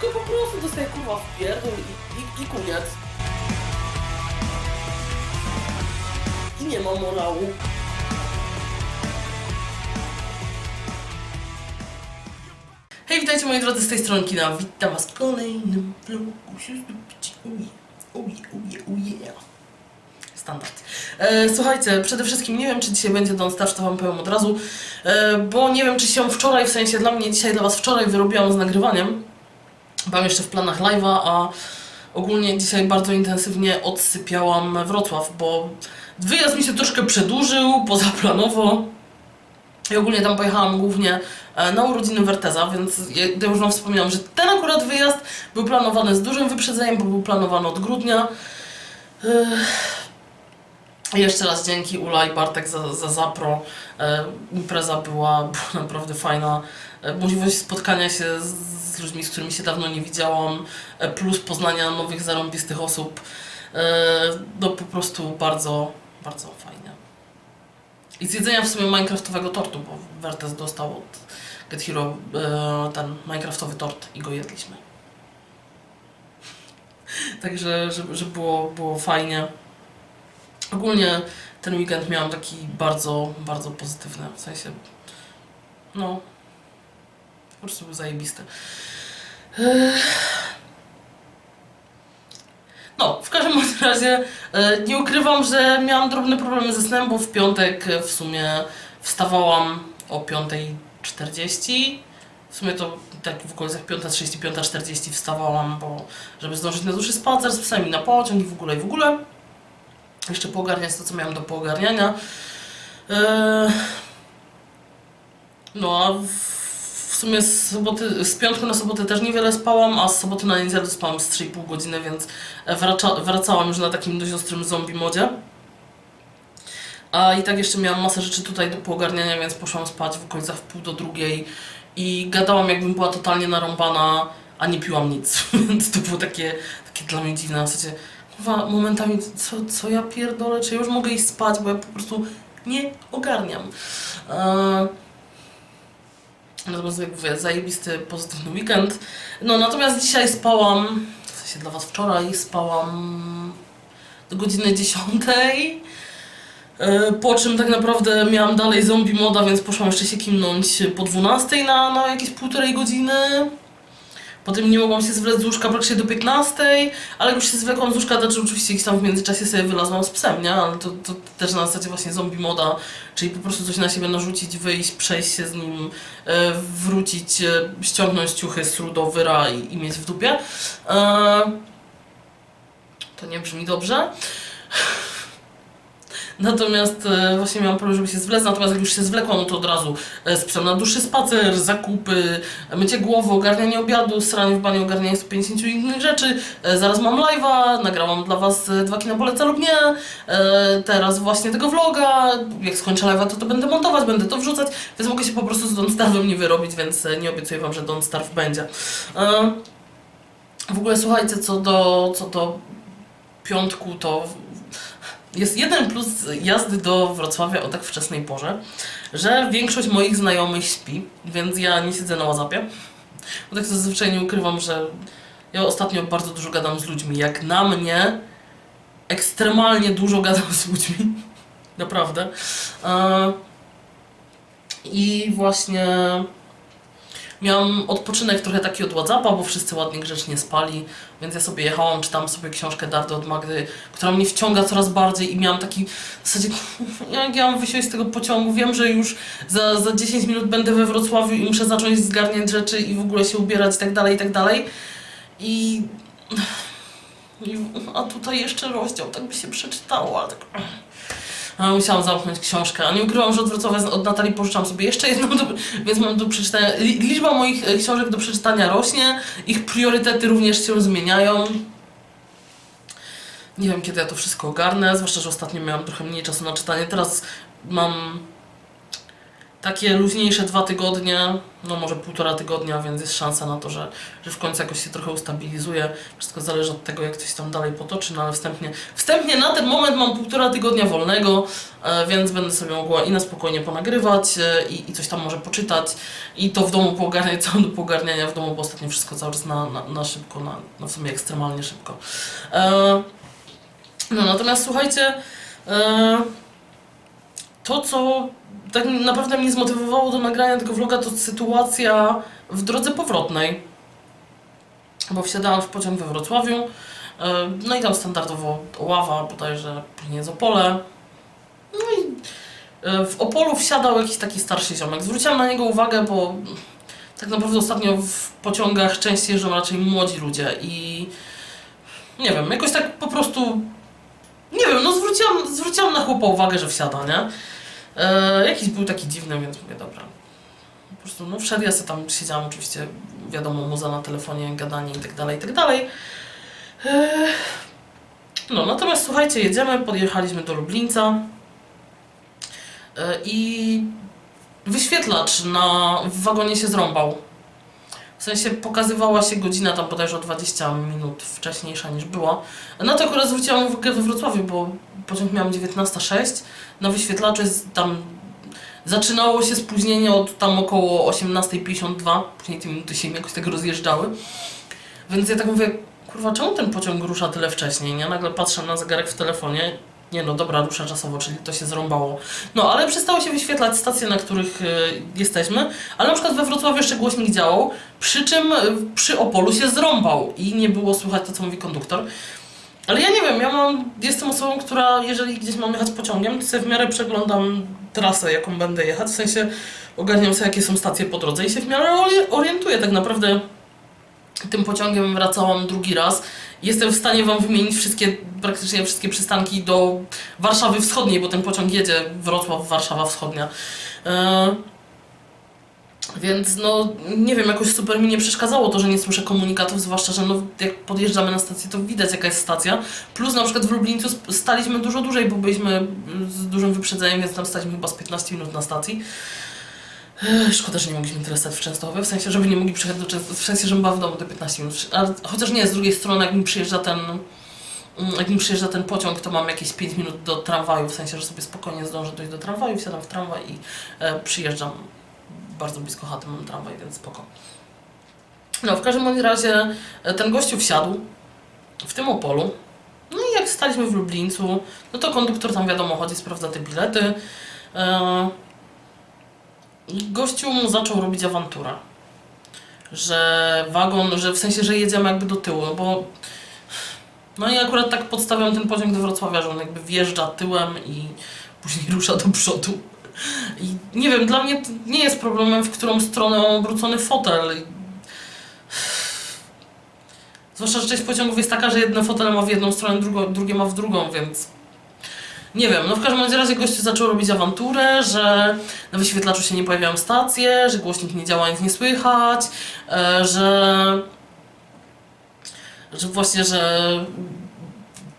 tylko po prostu dostaję kurwa w pierdol i, i, i koniec. I nie ma morału. Hej, witajcie moi drodzy z tej strony kina. Witam was w kolejnym vlogu. Uje, uje, uje, uje. Standard. E, słuchajcie, przede wszystkim nie wiem, czy dzisiaj będzie Don't Starve, to wam powiem od razu, e, bo nie wiem, czy się wczoraj, w sensie dla mnie dzisiaj, dla was wczoraj wyrobiłam z nagrywaniem. Mam jeszcze w planach live'a, a ogólnie dzisiaj bardzo intensywnie odsypiałam Wrocław, bo wyjazd mi się troszkę przedłużył, pozaplanowo. I ogólnie tam pojechałam głównie e, na urodziny Werteza, więc ja już Wam wspomniałam, że ten akurat wyjazd był planowany z dużym wyprzedzeniem, bo był planowany od grudnia. Jeszcze raz dzięki Ula i Bartek za, za zapro. E, impreza była, naprawdę fajna. E, możliwość spotkania się z, z ludźmi, z którymi się dawno nie widziałam, e, plus poznania nowych, zarąbistych osób. E, no po prostu bardzo, bardzo fajnie. I z jedzenia w sumie minecraftowego tortu, bo Wertes dostał od Get Hero e, ten minecraftowy tort i go jedliśmy. Także, że, że było, było fajnie. Ogólnie ten weekend miałam taki bardzo, bardzo pozytywny, w sensie, no, po prostu był zajebisty. No, w każdym razie e, nie ukrywam, że miałam drobne problemy ze snem, bo w piątek e, w sumie wstawałam o 5.40. W sumie to tak w okolicach 5.30, 5.40 wstawałam, bo żeby zdążyć na dłuższy spacer z psami na pociąg i w ogóle i w ogóle. Jeszcze poogarniać to, co miałam do poogarniania. E, No a w, sumie z, soboty, z piątku na sobotę też niewiele spałam, a z soboty na niedzielę spałam z 3,5 godziny, więc wraca, wracałam już na takim dość ostrym zombie modzie. A i tak jeszcze miałam masę rzeczy tutaj do poogarniania, więc poszłam spać w okolicach w pół do drugiej i gadałam jakbym była totalnie narąbana, a nie piłam nic, więc to było takie, takie dla mnie dziwne, w zasadzie momentami co, co ja pierdolę, czy ja już mogę iść spać, bo ja po prostu nie ogarniam. Eee, Natomiast jak mówię, zajebisty, pozytywny weekend. No natomiast dzisiaj spałam, w sensie dla Was wczoraj spałam do godziny 10. E, Po czym tak naprawdę miałam dalej zombie moda, więc poszłam jeszcze się kimnąć po 12 na, na jakieś półtorej godziny. Potem nie mogłam się zwlec z łóżka praktycznie do 15, ale już się zwlekłam z łóżka, znaczy oczywiście gdzieś tam w międzyczasie sobie wylazłam z psem, nie? Ale to, to też na zasadzie właśnie zombie moda, czyli po prostu coś na siebie narzucić, wyjść, przejść się z nim, e, wrócić, e, ściągnąć ciuchy z rudo, wyra i, i mieć w dupie. E, to nie brzmi dobrze. Natomiast e, właśnie miałam problem, żeby się zwlec, natomiast jak już się zwlekłam, no to od razu e, z psem na dłuższy spacer, zakupy, mycie głowy, ogarnianie obiadu, sranie w banie, ogarnianie 150 innych rzeczy. E, zaraz mam live'a, nagrałam dla Was e, dwa kina poleca lub nie. E, teraz właśnie tego vloga, jak skończę live'a, to to będę montować, będę to wrzucać, więc mogę się po prostu z Don't Starve'em nie wyrobić, więc e, nie obiecuję Wam, że Don't Starve będzie. E, w ogóle słuchajcie, co do, co do piątku, to jest jeden plus jazdy do Wrocławia o tak wczesnej porze, że większość moich znajomych śpi, więc ja nie siedzę na łazapie. Bo tak zazwyczaj nie ukrywam, że ja ostatnio bardzo dużo gadam z ludźmi. Jak na mnie, ekstremalnie dużo gadam z ludźmi. Naprawdę. E, I właśnie miałam odpoczynek trochę taki od Whatsappa, bo wszyscy ładnie grzecznie spali, więc ja sobie jechałam, czytam sobie książkę Dardy od Magdy, która mnie wciąga coraz bardziej i miałam taki w zasadzie, jak ja mam wysiąść z tego pociągu, wiem, że już za, za 10 minut będę we Wrocławiu i muszę zacząć zgarniać rzeczy i w ogóle się ubierać i tak dalej, i tak dalej. I... i a tutaj jeszcze rozdział, tak by się przeczytało, ale tak... Musiałam zamknąć książkę, a nie ukrywam, że od Wrocławia od Natalii pożyczam sobie jeszcze jedną, do, więc mam do przeczytania. Li- Liczba moich e, książek do przeczytania rośnie, ich priorytety również się zmieniają. Nie wiem, kiedy ja to wszystko ogarnę, zwłaszcza, że ostatnio miałam trochę mniej czasu na czytanie. Teraz mam takie luźniejsze dwa tygodnie, no może półtora tygodnia, więc jest szansa na to, że, że w końcu jakoś się trochę ustabilizuje. Wszystko zależy od tego, jak coś tam dalej potoczy, no ale wstępnie, wstępnie na ten moment mam półtora tygodnia wolnego, e, więc będę sobie mogła i na spokojnie ponagrywać e, i, i coś tam może poczytać i to w domu poogarniać, co do poogarniania w domu, bo ostatnio wszystko cały czas na, na, na szybko, na, no w sumie ekstremalnie szybko. E, no natomiast słuchajcie, to co tak naprawdę mnie zmotywowało do nagrania tego vloga to sytuacja w drodze powrotnej. Bo wsiadałam w pociąg we Wrocławiu, e, no i tam standardowo Ława, bodajże jest Opole. No i e, w Opolu wsiadał jakiś taki starszy ziomek. Zwróciłam na niego uwagę, bo tak naprawdę ostatnio w pociągach częściej jeżdżą raczej młodzi ludzie i nie wiem, jakoś tak po prostu nie wiem, no zwróciłam, zwróciłam na chłopa uwagę, że wsiada, nie? E, jakiś był taki dziwny, więc mówię, dobra. Po prostu, no wszedł, ja sobie tam siedziałam oczywiście, wiadomo, muza na telefonie, gadanie i tak dalej, i tak dalej. E, no, natomiast słuchajcie, jedziemy, podjechaliśmy do Lublińca e, i wyświetlacz na, w wagonie się zrąbał. W sensie pokazywała się godzina tam bodajże o 20 minut wcześniejsza niż była. Na to akurat zwróciłam uwagę we Wrocławiu, bo pociąg miałam 19.06. Na wyświetlaczu jest tam zaczynało się spóźnienie od tam około 18.52. Później te minuty się jakoś tak rozjeżdżały. Więc ja tak mówię, kurwa, czemu ten pociąg rusza tyle wcześniej, nie? Nagle patrzę na zegarek w telefonie. Nie no, dobra, rusza czasowo, czyli to się zrąbało. No, ale przestało się wyświetlać stacje, na których y, jesteśmy, ale na przykład we Wrocławiu jeszcze głośnik działał, przy czym y, przy Opolu się zrąbał i nie było słychać to, co mówi konduktor. Ale ja nie wiem, ja mam, jestem osobą, która jeżeli gdzieś mam jechać pociągiem, to sobie w miarę przeglądam trasę, jaką będę jechać, w sensie ogarniam sobie, jakie są stacje po drodze i się w miarę ori- orientuję tak naprawdę. Tym pociągiem wracałam drugi raz. Jestem w stanie Wam wymienić wszystkie, praktycznie wszystkie przystanki do Warszawy Wschodniej, bo ten pociąg jedzie Wrocław, Warszawa Wschodnia. E, więc no, nie wiem, jakoś super mi nie przeszkadzało to, że nie słyszę komunikatów, zwłaszcza, że no, jak podjeżdżamy na stację, to widać jaka jest stacja. Plus na przykład w Lublińcu staliśmy dużo dłużej, bo byliśmy z dużym wyprzedzeniem, więc tam staliśmy chyba z 15 minut na stacji. Szkoda, że nie mogliśmy tyle stać w Częstochowie, w sensie, żeby nie mogli przyjechać do Częstochowy, w sensie, żebym była w domu te 15 minut. Chociaż nie, z drugiej strony, jak mi przyjeżdża ten, mm, jak mi przyjeżdża ten pociąg, to mam jakieś 5 minut do tramwaju, w sensie, że sobie spokojnie zdążę dojść do tramwaju, wsiadam w tramwaj i e, przyjeżdżam bardzo blisko chaty mam tramwaj, więc spoko. No, w każdym razie e, ten gościu wsiadł w tym Opolu. No i jak staliśmy w Lublińcu, no to konduktor tam wiadomo chodzi, sprawdza te bilety. E, gościu mu zaczął robić awanturę. Że wagon, że w sensie, że jedziemy jakby do tyłu, bo no i akurat tak podstawiam ten pociąg do Wrocławia, że on jakby wjeżdża tyłem i później rusza do przodu. I nie wiem, dla mnie nie jest problemem, w którą stronę obrócony fotel. Zwłaszcza, że część pociągów jest taka, że jedno fotele ma w jedną stronę, drugo, drugie ma w drugą, więc... Nie wiem, no w każdym razie gościu zaczął robić awanturę, że na wyświetlaczu się nie pojawiają stacje, że głośnik nie działa, nic nie słychać, e, że... że właśnie, że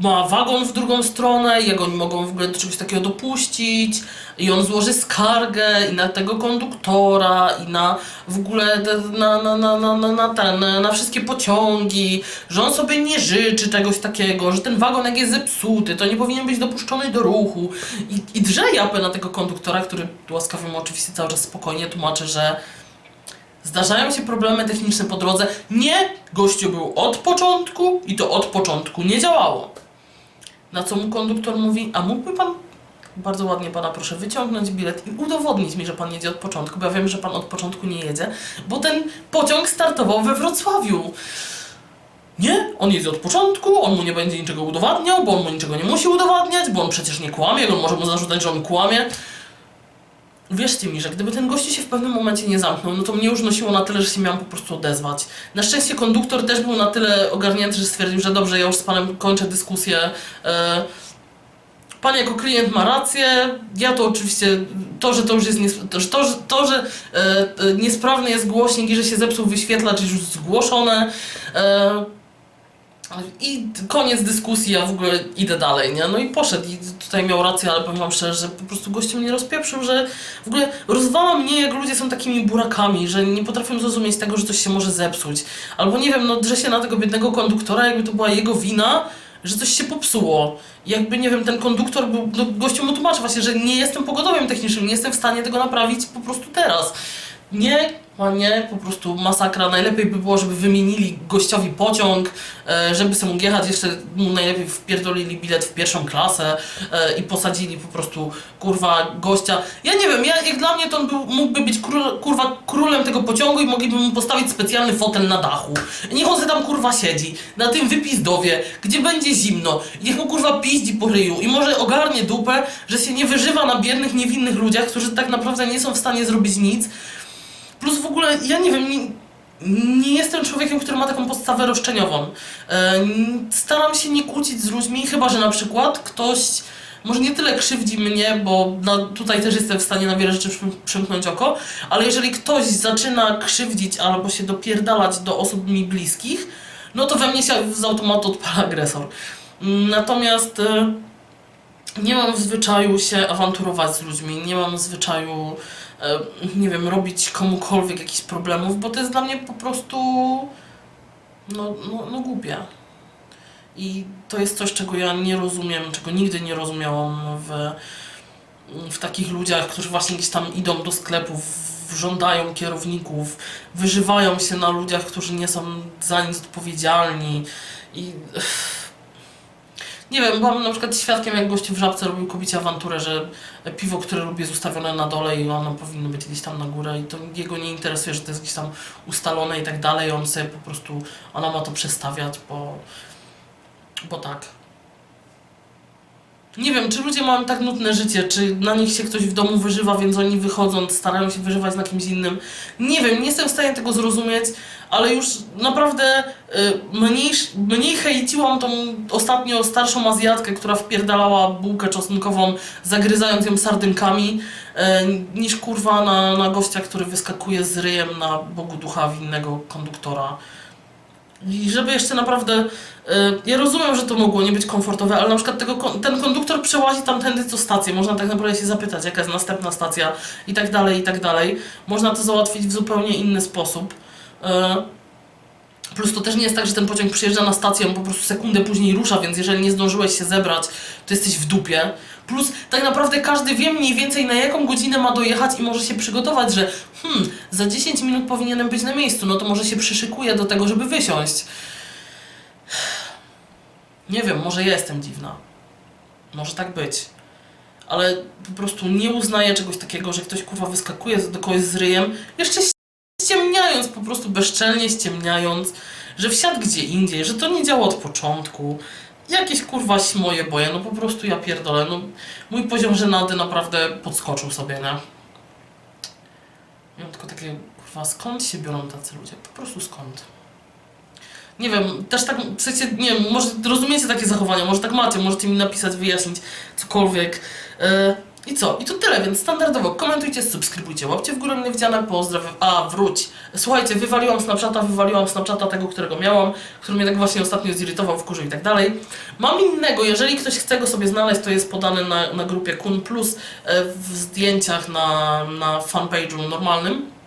ma wagon w drugą stronę, jak oni mogą w ogóle do czegoś takiego dopuścić i on złoży skargę i na tego konduktora i na w ogóle na, na, na, na, na, na, ten, na wszystkie pociągi, że on sobie nie życzy czegoś takiego, że ten wagon jak jest zepsuty, to nie powinien być dopuszczony do ruchu i, i drze japę na tego konduktora, który łaskawie mu oczywiście cały czas spokojnie tłumaczy, że Zdarzają się problemy techniczne po drodze. Nie, gościu był od początku i to od początku nie działało. Na co mu konduktor mówi, a mógłby pan, bardzo ładnie pana proszę, wyciągnąć bilet i udowodnić mi, że pan jedzie od początku, bo ja wiem, że pan od początku nie jedzie, bo ten pociąg startował we Wrocławiu. Nie, on jedzie od początku, on mu nie będzie niczego udowadniał, bo on mu niczego nie musi udowadniać, bo on przecież nie kłamie, on może mu zarzucać, że on kłamie. Wierzcie mi, że gdyby ten gościu się w pewnym momencie nie zamknął, no to mnie już nosiło na tyle, że się miałam po prostu odezwać. Na szczęście konduktor też był na tyle ogarnięty, że stwierdził, że dobrze, ja już z panem kończę dyskusję. E, Pan jako klient ma rację. Ja to oczywiście, to, że to już jest, nies- to, że, to, że, to, że e, e, niesprawny jest głośnik i że się zepsuł wyświetlacz jest już zgłoszone. I koniec dyskusji, ja w ogóle idę dalej, nie? No i poszedł i tutaj miał rację, ale powiem wam szczerze, że po prostu gościu mnie rozpieprzył, że w ogóle rozwala mnie, jak ludzie są takimi burakami, że nie potrafią zrozumieć tego, że coś się może zepsuć. Albo nie wiem, no drze się na tego biednego konduktora, jakby to była jego wina, że coś się popsuło. Jakby, nie wiem, ten konduktor był, no gościu mu tłumaczy właśnie, że nie jestem pogodowiem technicznym, nie jestem w stanie tego naprawić po prostu teraz. Nie, a nie, po prostu masakra. Najlepiej by było, żeby wymienili gościowi pociąg, e, żeby sobie mógł jechać, jeszcze mu najlepiej wpierdolili bilet w pierwszą klasę e, i posadzili po prostu, kurwa, gościa. Ja nie wiem, ja, jak dla mnie to on był, mógłby być król, kurwa królem tego pociągu i mogliby mu postawić specjalny fotel na dachu. Niech on sobie tam kurwa siedzi, na tym wypizdowie, gdzie będzie zimno. I niech mu kurwa piździ po ryju i może ogarnie dupę, że się nie wyżywa na biednych, niewinnych ludziach, którzy tak naprawdę nie są w stanie zrobić nic. Plus w ogóle, ja nie wiem, nie, nie jestem człowiekiem, który ma taką podstawę roszczeniową. E, staram się nie kłócić z ludźmi, chyba że na przykład ktoś może nie tyle krzywdzi mnie, bo no, tutaj też jestem w stanie na wiele rzeczy przym- przymknąć oko, ale jeżeli ktoś zaczyna krzywdzić albo się dopierdalać do osób mi bliskich, no to we mnie się z automatu odpala agresor. Natomiast e, nie mam w zwyczaju się awanturować z ludźmi, nie mam w zwyczaju, nie wiem, robić komukolwiek jakichś problemów, bo to jest dla mnie po prostu no, no, no głupie. I to jest coś, czego ja nie rozumiem, czego nigdy nie rozumiałam w, w takich ludziach, którzy właśnie gdzieś tam idą do sklepów, żądają kierowników, wyżywają się na ludziach, którzy nie są za nic odpowiedzialni i nie wiem, byłam na przykład świadkiem, jak gość w Żabce robił kobicie awanturę, że piwo, które lubi jest ustawione na dole i ono powinno być gdzieś tam na górę i to jego nie interesuje, że to jest gdzieś tam ustalone i tak dalej, on sobie po prostu, ona ma to przestawiać, bo, bo tak. Nie wiem, czy ludzie mają tak nudne życie, czy na nich się ktoś w domu wyżywa, więc oni wychodząc starają się wyżywać na kimś innym. Nie wiem, nie jestem w stanie tego zrozumieć, ale już naprawdę y, mniej, mniej hejciłam tą ostatnio starszą Azjatkę, która wpierdalała bułkę czosnkową, zagryzając ją sardynkami, y, niż kurwa na, na gościa, który wyskakuje z ryjem na Bogu ducha winnego konduktora. I żeby jeszcze naprawdę. y, ja rozumiem, że to mogło nie być komfortowe, ale na przykład tego, ten konduktor przełazi tamtędy co stację. Można tak naprawdę się zapytać, jaka jest następna stacja i tak dalej, i tak dalej. Można to załatwić w zupełnie inny sposób. Y, Plus to też nie jest tak, że ten pociąg przyjeżdża na stację, on po prostu sekundę później rusza, więc jeżeli nie zdążyłeś się zebrać, to jesteś w dupie. Plus tak naprawdę każdy wie mniej więcej na jaką godzinę ma dojechać i może się przygotować, że hmm, za 10 minut powinienem być na miejscu, no to może się przyszykuje do tego, żeby wysiąść. Nie wiem, może ja jestem dziwna. Może tak być. Ale po prostu nie uznaję czegoś takiego, że ktoś kurwa wyskakuje do kogoś z ryjem, jeszcze ściemniając, po prostu bezczelnie ściemniając, że wsiadł gdzie indziej, że to nie działa od początku. Jakieś kurwa moje boje, no po prostu ja pierdolę, no mój poziom żenady naprawdę podskoczył sobie, nie? Mam tylko takie, kurwa, skąd się biorą tacy ludzie? Po prostu skąd? Nie wiem, też tak, w sensie, nie wiem, może rozumiecie takie zachowania, może tak macie, możecie mi napisać, wyjaśnić, cokolwiek. Yy, I co? I to tyle, więc standardowo komentujcie, subskrybujcie, łapcie w górę mnie widziane, pozdrawiam. A, wróć. Słuchajcie, wywaliłam Snapchata, wywaliłam Snapchata tego, którego miałam, który mnie tak właśnie ostatnio zirytował, wkurzył i tak dalej. Mam innego, jeżeli ktoś chce go sobie znaleźć, to jest podany na, na grupie Kun Plus e, w zdjęciach na, na fanpage'u normalnym.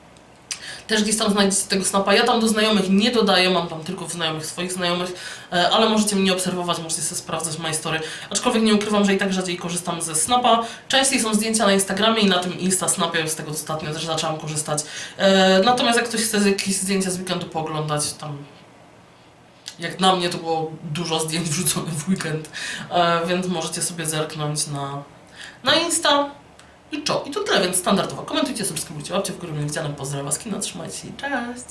Też gdzieś tam znajdziecie tego snapa. Ja tam do znajomych nie dodaję, mam tam tylko znajomych swoich znajomych, e, ale możecie mnie obserwować, możecie sobie sprawdzać moje story. Aczkolwiek nie ukrywam, że i tak rzadziej korzystam ze snapa. Częściej są zdjęcia na Instagramie i na tym Insta Snapie, z tego ostatnio też zaczęłam korzystać. E, Natomiast jak ktoś chce jakieś zdjęcia z weekendu pooglądać, tam jak na mnie to było dużo zdjęć wrzuconych w weekend, e, więc możecie sobie zerknąć na, na Insta. I co? I to tyle, więc standardowo. Komentujcie, subskrybujcie, łapcie w górę mnie widziane, pozdrawiam was, kino, trzymajcie się, cześć!